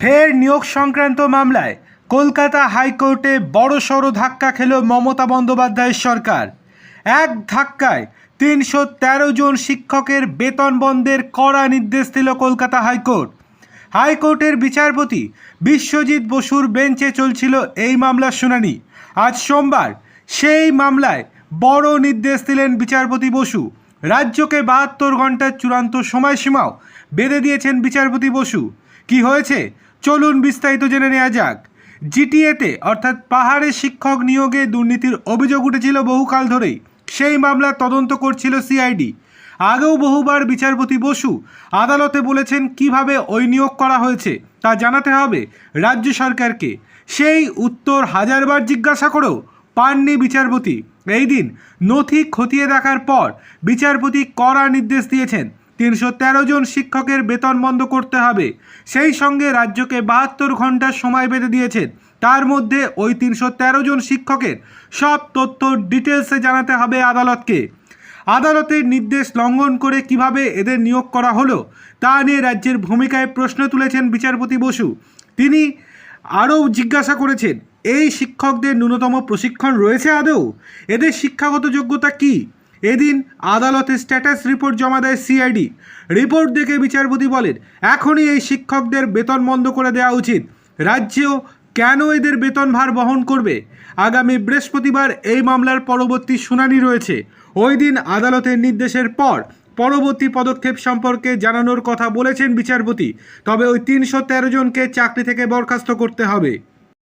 ফের নিয়োগ সংক্রান্ত মামলায় কলকাতা হাইকোর্টে বড়সড় ধাক্কা খেল মমতা বন্দ্যোপাধ্যায়ের সরকার। এক ধাক্কায় তিনশো তেরো জন শিক্ষকের বেতন বন্ধের কড়া নির্দেশ দিল কলকাতা হাইকোর্ট। হাইকোর্টের বিচারপতি বিশ্বজিৎ বসুর বেঞ্চে চলছিল এই মামলার শুনানি। আজ সোমবার সেই মামলায় বড় নির্দেশ দিলেন বিচারপতি বসু। রাজ্যকে বাহাত্তর ঘণ্টার চূড়ান্ত সময়সীমাও বেঁধে দিয়েছেন বিচারপতি বসু। কি হয়েছে? চলুন বিস্তারিত জেনে নেওয়া যাক। জিটিএতে, অর্থাৎ পাহাড়ে শিক্ষক নিয়োগে দুর্নীতির অভিযোগ উঠেছিল বহুকাল ধরেই। সেই মামলা তদন্ত করছিল সিআইডি। আগেও বহুবার বিচারপতি বসু আদালতে বলেছেন কীভাবে ওই নিয়োগ করা হয়েছে তা জানাতে হবে রাজ্য সরকারকে। সেই উত্তর হাজারবার জিজ্ঞাসা করেও পাননি বিচারপতি। এই দিন নথি খতিয়ে দেখার পর বিচারপতি কড়া নির্দেশ দিয়েছেন। তিনশো তেরো জন শিক্ষকের বেতন বন্ধ করতে হবে। সেই সঙ্গে রাজ্যকে বাহাত্তর ঘণ্টার সময় বেঁধে দিয়েছেন তার মধ্যে ওই তিনশো তেরো জন শিক্ষকের সব তথ্য ডিটেলসে জানাতে হবে আদালতকে। আদালতের নির্দেশ লঙ্ঘন করে কীভাবে এদের নিয়োগ করা হলো, তা নিয়ে রাজ্যের ভূমিকায় প্রশ্ন তুলেছেন বিচারপতি বসু। তিনি আরও জিজ্ঞাসা করেছেন, এই শিক্ষকদের ন্যূনতম প্রশিক্ষণ রয়েছে আদৌ? এদের শিক্ষাগত যোগ্যতা কী? এদিন আদালতে স্ট্যাটাস রিপোর্ট জমা দেয় সিআইডি। রিপোর্ট দেখে বিচারপতি বলেন, এখনই এই শিক্ষকদের বেতন বন্ধ করে দেওয়া উচিত। রাজ্যেও কেন এদের বেতন ভার বহন করবে? আগামী বৃহস্পতিবার এই মামলার পরবর্তী শুনানি রয়েছে। ওই দিন আদালতের নির্দেশের পর পরবর্তী পদক্ষেপ সম্পর্কে জানানোর কথা বলেছেন বিচারপতি। তবে ওই তিনশো তেরো জনকে চাকরি থেকে বরখাস্ত করতে হবে।